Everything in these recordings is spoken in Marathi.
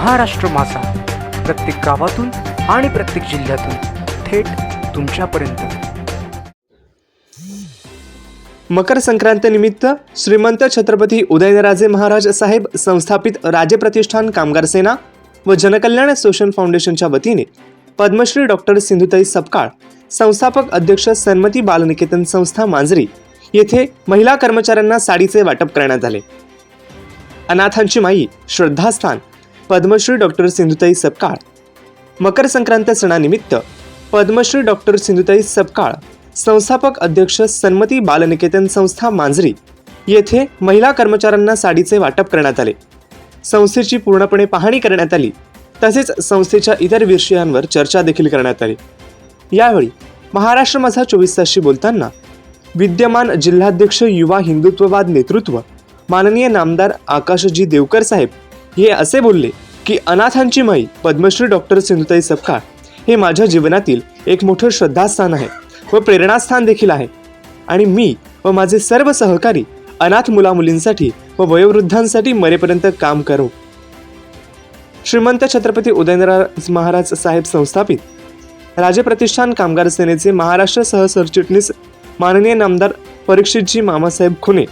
महाराष्ट्र मासा प्रत्येक गावातून आणि प्रत्येक जिल्ह्यातून थेट तुमच्यापर्यंत. मकर संक्रांतीनिमित्त श्रीमंत छत्रपती उदयनराजे महाराज साहेब संस्थापित राजे प्रतिष्ठान कामगार सेना व जनकल्याण सोशल फाउंडेशनच्या वतीने पद्मश्री डॉक्टर सिंधुताई सपकाळ संस्थापक अध्यक्ष सन्मती बालनिकेतन संस्था मांजरी येथे महिला कर्मचाऱ्यांना साडीचे वाटप करण्यात आले. अनाथांची माई श्रद्धास्थान पद्मश्री डॉक्टर सिंधुताई सपकाळ. मकर संक्रांत सणानिमित्त पद्मश्री डॉक्टर सिंधुताई सपकाळ संस्थापक अध्यक्ष सन्मती बालनिकेतन संस्था मांजरी येथे महिला कर्मचाऱ्यांना साडीचे वाटप करण्यात आले. संस्थेची पूर्णपणे पाहणी करण्यात आली. तसेच संस्थेच्या इतर विषयांवर चर्चा देखील करण्यात आली. यावेळी महाराष्ट्र माझा चोवीस तासशी बोलताना विद्यमान जिल्हाध्यक्ष युवा हिंदुत्ववाद नेतृत्व माननीय नामदार आकाशजी देवकर साहेब हे असे बोलले की अनाथांची माई पद्मश्री डॉक्टर सिंधुताई सपकाळ हे माझ्या जीवनातील एक मोठं श्रद्धास्थान आहे व प्रेरणास्थान देखील आहे. आणि मी व माझे सर्व सहकारी अनाथ मुलामुलींसाठी व वयोवृद्धांसाठी मरेपर्यंत काम करू. श्रीमंत छत्रपती उदयनराज महाराज साहेब संस्थापित राजे प्रतिष्ठान कामगार सेनेचे महाराष्ट्र सहसरचिटणीस माननीय नामदार परीक्षितजी मामासाहेब खुने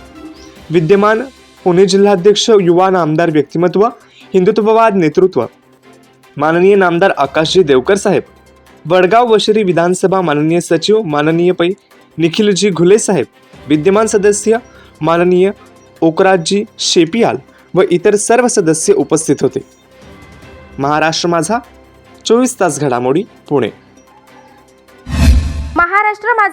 विद्यमान पुणे जिल्हाध्यक्ष युवा नामदार व्यक्तिमत्व हिंदुत्ववाद नेतृत्व. माननीय नामदार आकाशजी देवकर साहेब. वडगाव वशिरी विधानसभा माननीय सचिव माननीय पै निखिलजी घुले साहेब. विद्यमान सदस्य माननीय ओकराजजी शेपियाल व इतर सर्व सदस्य उपस्थित होते. महाराष्ट्र माझा चोवीस तास घडामोडी पुणे.